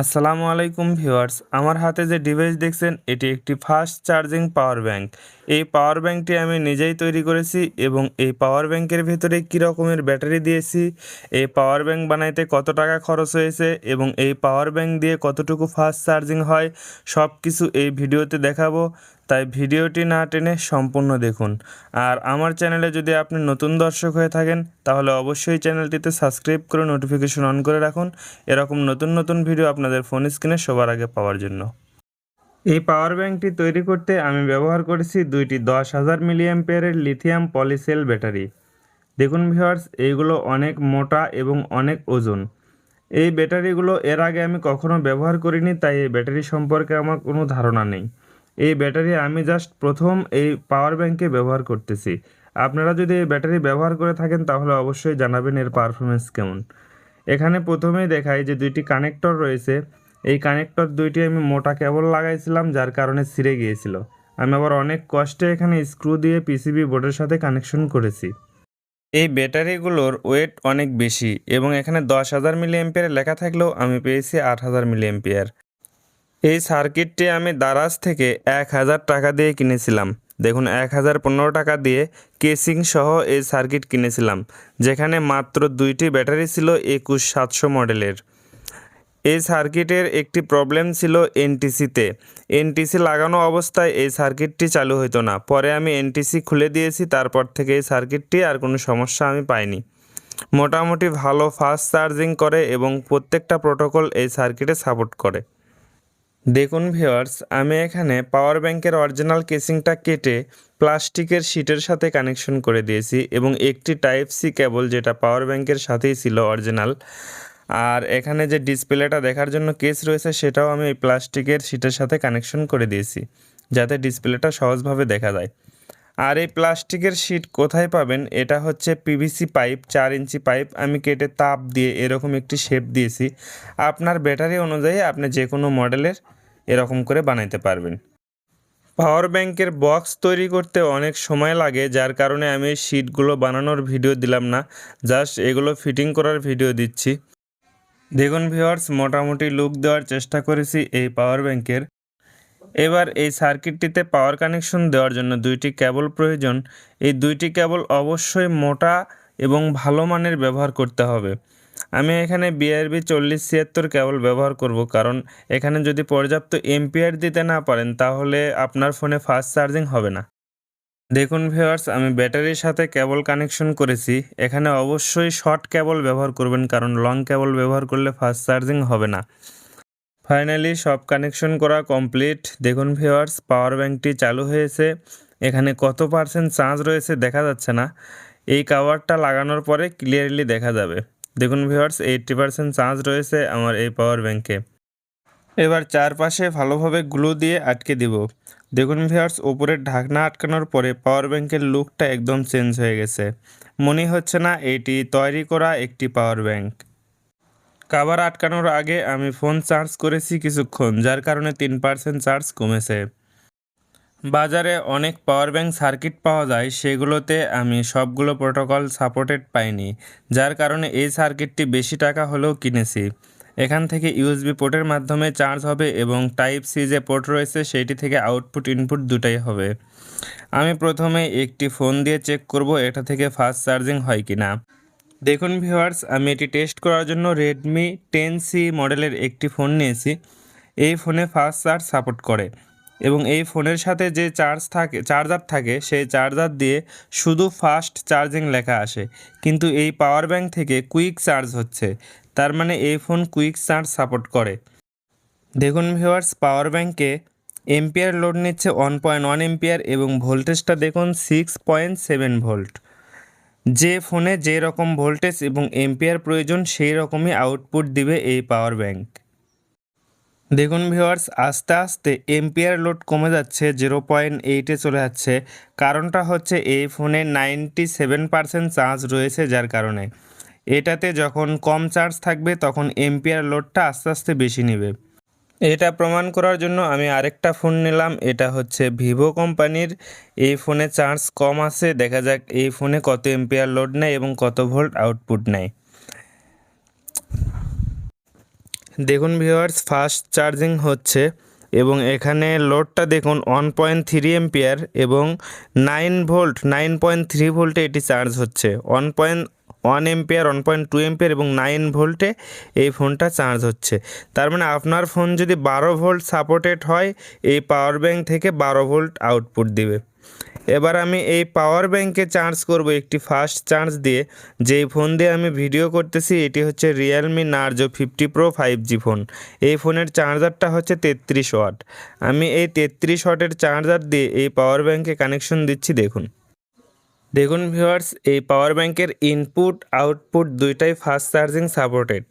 আসসালামু আলাইকুম ভিউয়ার্স আমার হাতে যে ডিভাইস দেখছেন এটি একটি ফাস্ট চার্জিং পাওয়ার ব্যাংক। এই পাওয়ার ব্যাঙ্কটি আমি নিজেই তৈরি করেছি এবং এই পাওয়ার ব্যাঙ্কের ভেতরে কী রকমের ব্যাটারি দিয়েছি, এই পাওয়ার ব্যাঙ্ক বানাইতে কত টাকা খরচ হয়েছে এবং এই পাওয়ার ব্যাঙ্ক দিয়ে কতটুকু ফাস্ট চার্জিং হয় সব কিছু এই ভিডিওতে দেখাবো। তাই ভিডিওটি না টেনে সম্পূর্ণ দেখুন। আর আমার চ্যানেলে যদি আপনি নতুন দর্শক হয়ে থাকেন, তাহলে অবশ্যই চ্যানেলটিতে সাবস্ক্রাইব করে নোটিফিকেশন অন করে রাখুন। এরকম নতুন নতুন ভিডিও আপনাদের ফোন স্ক্রিনে সবার আগে পাওয়ার জন্য। এই পাওয়ার ব্যাংকটি তৈরি করতে আমি ব্যবহার করেছি দুইটি দশ হাজার মিলিয়াম্পিয়ারের লিথিয়াম পলিসেল ব্যাটারি। দেখুন ভিওয়ার্স এইগুলো অনেক মোটা এবং অনেক ওজন। এই ব্যাটারিগুলো এর আগে আমি কখনো ব্যবহার করিনি, তাই এই ব্যাটারি সম্পর্কে আমার কোনো ধারণা নেই। এই ব্যাটারি আমি জাস্ট প্রথম এই পাওয়ার ব্যাংকে ব্যবহার করতেছি। আপনারা যদি এই ব্যাটারি ব্যবহার করে থাকেন, তাহলে অবশ্যই জানাবেন এর পারফরমেন্স কেমন। এখানে প্রথমেই দেখাই যে দুইটি কানেক্টর রয়েছে। এই কানেক্টর দুইটি আমি মোটা কেবল লাগাইছিলাম, যার কারণে ছিঁড়ে গিয়েছিল। আমি আবার অনেক কষ্টে এখানে স্ক্রু দিয়ে পিসিবি বোর্ডের সাথে কানেকশন করেছি। এই ব্যাটারিগুলোর ওয়েট অনেক বেশি এবং এখানে দশ হাজার মিলি এম্পিয়ার লেখা থাকলেও আমি পেয়েছি আট হাজার মিলি এম্পিয়ার এই সার্কিটটি আমি দারাজ থেকে এক হাজার টাকা দিয়ে কিনেছিলাম। দেখুন, এক হাজার পনেরো টাকা দিয়ে কেসিং সহ এই সার্কিট কিনেছিলাম, যেখানে মাত্র দুইটি ব্যাটারি ছিল একুশ সাতশো মডেলের এই সার্কিটের একটি প্রবলেম ছিল এনটিসিতে। এনটিসি লাগানো অবস্থায় এই সার্কিটটি চালু হতো না। পরে আমি এনটিসি খুলে দিয়েছি, তারপর থেকে এই সার্কিটটি আর কোনো সমস্যা আমি পাইনি। মোটামুটি ভালো ফাস্ট চার্জিং করে এবং প্রত্যেকটা প্রোটোকল এই সার্কিটে সাপোর্ট করে। দেখুন ভিওয়ার্স আমি এখানে পাওয়ার ব্যাংকের অরিজিনাল কেসিংটা কেটে প্লাস্টিকের শিটের সাথে কানেকশন করে দিয়েছি এবং একটি টাইপ সি কেবল যেটা পাওয়ার ব্যাংকের সাথেই ছিল অরিজিনাল। আর এখানে যে ডিসপ্লেটা দেখার জন্য কেস রয়েছে, সেটাও আমি এই প্লাস্টিকের শিটের সাথে কানেকশন করে দিয়েছি, যাতে ডিসপ্লেটা সহজভাবে দেখা যায়। আর এই প্লাস্টিকের শিট কোথায় পাবেন? এটা হচ্ছে পিভিসি পাইপ চার ইঞ্চি পাইপ আমি কেটে তাপ দিয়ে এরকম একটি শেপ দিয়েছি। আপনার ব্যাটারি অনুযায়ী আপনি যে কোনো মডেলের এরকম করে বানাইতে পারবেন। পাওয়ার ব্যাংকের বক্স তৈরি করতে অনেক সময় লাগে, যার কারণে আমি এই শিটগুলো বানানোর ভিডিও দিলাম না। জাস্ট এগুলো ফিটিং করার ভিডিও দিচ্ছি। দেখুন ভিওয়ার্স মোটামুটি লুক দেওয়ার চেষ্টা করেছি এই পাওয়ার ব্যাংকের এবার এই সার্কিটটিতে পাওয়ার কানেকশন দেওয়ার জন্য দুইটি কেবল প্রয়োজন। এই দুইটি কেবল অবশ্যই মোটা এবং ভালো মানের ব্যবহার করতে হবে। আমি এখানে বিআরবি চল্লিশ ছিয়াত্তর কেবল ব্যবহার করব কারণ এখানে যদি পর্যাপ্ত এমপিআর দিতে না পারেন তাহলে আপনার ফোনে ফাস্ট চার্জিং হবে না। দেখুন ভিউয়ার্স আমি ব্যাটারির সাথে কেবল কানেকশন করেছি। এখানে অবশ্যই শর্ট কেবল ব্যবহার করবেন, কারণ লং কেবল ব্যবহার করলে ফাস্ট চার্জিং হবে না। ফাইনালি সব কানেকশন করা কমপ্লিট দেখুন ভিউয়ার্স পাওয়ার ব্যাংকটি চালু হয়েছে। এখানে কত পার্সেন্ট চার্জ রয়েছে দেখা যাচ্ছে না। এই কাভারটা লাগানোর পরে ক্লিয়ারলি দেখা যাবে। দেখুন ভিউয়ার্স এইট্টি পার্সেন্ট চার্জ রয়েছে আমার এই পাওয়ার ব্যাংকে এবার চারপাশে ভালোভাবে গ্লু দিয়ে আটকে দিব। দেখুন ভিউয়ার্স, উপরের ঢাকনা আটকানোর পরে পাওয়ার ব্যাংকের লুকটা একদম চেঞ্জ হয়ে গেছে। মনে হচ্ছে না এটি তৈরি করা একটি পাওয়ার ব্যাংক। কাভার আটকানোর আগে আমি ফোন চার্জ করেছি কিছুক্ষণ, যার কারণে তিন পার্সেন্ট চার্জ কমেছে। বাজারে অনেক পাওয়ার ব্যাংক সার্কিট পাওয়া যায়, সেগুলোতে আমি সবগুলো প্রোটোকল সাপোর্টেড পাইনি, যার কারণে এই সার্কিটটি বেশি টাকা হলেও কিনেছি। এখান থেকে ইউএসবি পোর্টের মাধ্যমে চার্জ হবে এবং টাইপ সি যে পোর্ট রয়েছে সেটি থেকে আউটপুট, ইনপুট দুটাই হবে। আমি প্রথমে একটি ফোন দিয়ে চেক করব এটা থেকে ফাস্ট চার্জিং হয় কি না দেখুন ভিউয়ার্স, আমি এটি টেস্ট করার জন্য রেডমি টেন সি মডেলের একটি ফোন নিয়েছি। এই ফোনে ফাস্ট চার্জ সাপোর্ট করে এবং এই ফোনের সাথে যে চার্জ থাকে চার্জার থাকে, সেই চার্জার দিয়ে শুধু ফাস্ট চার্জিং লেখা আসে। কিন্তু এই পাওয়ার ব্যাংক থেকে কুইক চার্জ হচ্ছে। তার মানে এই ফোন কুইক চার্জ সাপোর্ট করে। দেখুন ভিওয়ার্স পাওয়ার ব্যাঙ্কে এম্পিয়ার লোড নিচ্ছে ওয়ান পয়েন্ট ওয়ান এম্পিয়ার এবং ভোল্টেজটা দেখুন সিক্স পয়েন্ট সেভেন ভোল্ট। যে ফোনে যে রকম ভোল্টেজ এবং এম্পিয়ার প্রয়োজন, সেই রকমই আউটপুট দিবে এই পাওয়ার ব্যাঙ্ক দেখুন ভিওয়ার্স আস্তে আস্তে এম্পিয়ার লোড কমে যাচ্ছে, জিরো পয়েন্ট এইটে চলে যাচ্ছে। কারণটা হচ্ছে এই ফোনে নাইনটি সেভেন পার্সেন্ট চার্জ রয়েছে, যার কারণে। এটাতে যখন কম চার্জ থাকবে, তখন এম্পিয়ার লোডটা আস্তে আস্তে বেশি নেবে। এটা প্রমাণ করার জন্য আমি আরেকটা ফোন নিলাম। এটা হচ্ছে ভিভো কোম্পানির। এই ফোনে চার্জ কম আছে। দেখা যাক এই ফোনে কত এম্পিয়ার লোড নেয় এবং কত ভোল্ট আউটপুট নেয়। দেখুন ভিওয়ার্স ফাস্ট চার্জিং হচ্ছে এবং এখানে লোডটা দেখুন ওয়ান পয়েন্ট থ্রি এম্পিয়ার এবং nine volt, nine point three ভোল্টে এটি চার্জ হচ্ছে। One point one ampere, one point two ampere এবং নাইন ভোল্টে এই ফোনটা চার্জ হচ্ছে। তার মানে আপনার ফোন যদি বারো ভোল্ট সাপোর্টেড হয়, এই পাওয়ার ব্যাঙ্ক থেকে বারো ভোল্ট আউটপুট দিবে। এবার আমি এই পাওয়ার ব্যাঙ্কে চার্জ করব একটি ফাস্ট চার্জ দিয়ে। যেই ফোন দিয়ে আমি ভিডিও করতেছি, এটি হচ্ছে Realme Narzo fifty pro five G phone. এই ফোনের চার্জারটা হচ্ছে তেত্রিশ ওয়াট। আমি এই তেত্রিশ ওয়াটের চার্জার দিয়ে এই পাওয়ার ব্যাঙ্কে কানেকশন দিচ্ছি, দেখুন। দেখুন ভিউয়ার্স, এই পাওয়ার ব্যাংকের ইনপুট আউটপুট দুইটাই ফাস্ট চার্জিং সাপোর্টেড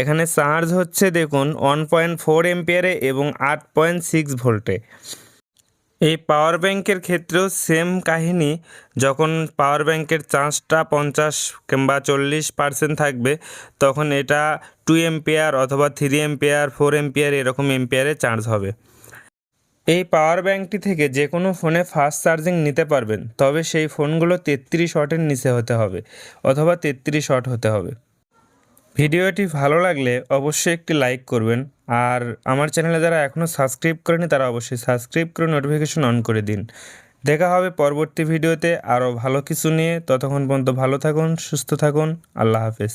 এখানে চার্জ হচ্ছে দেখুন ওয়ান পয়েন্ট ফোর এম্পিয়ারে এবং আট পয়েন্ট সিক্স ভোল্টে। এই পাওয়ার ব্যাংকের ক্ষেত্রেও সেম কাহিনী, যখন পাওয়ার ব্যাংকের চার্জটা পঞ্চাশ কিংবা চল্লিশ পার্সেন্ট থাকবে, তখন এটা টু এম্পিয়ার অথবা থ্রি এম্পিয়ার ফোর এম্পিয়ার এরকম এম্পিয়ারে চার্জ হবে। এই পাওয়ার ব্যাংকটি থেকে যে কোনো ফোনে ফাস্ট চার্জিং নিতে পারবেন, তবে সেই ফোনগুলো তেত্রিশ শটের নিচে হতে হবে, অথবা তেত্রিশ শট হতে হবে। ভিডিওটি ভালো লাগলে অবশ্যই একটি লাইক করবেন, আর আমার চ্যানেলে যারা এখনও সাবস্ক্রাইব করেনি, তারা অবশ্যই সাবস্ক্রাইব করে নোটিফিকেশন অন করে দিন। দেখা হবে পরবর্তী ভিডিওতে আরও ভালো কিছু নিয়ে, ততক্ষণ পর্যন্ত ভালো থাকুন, সুস্থ থাকুন, আল্লাহ হাফেজ।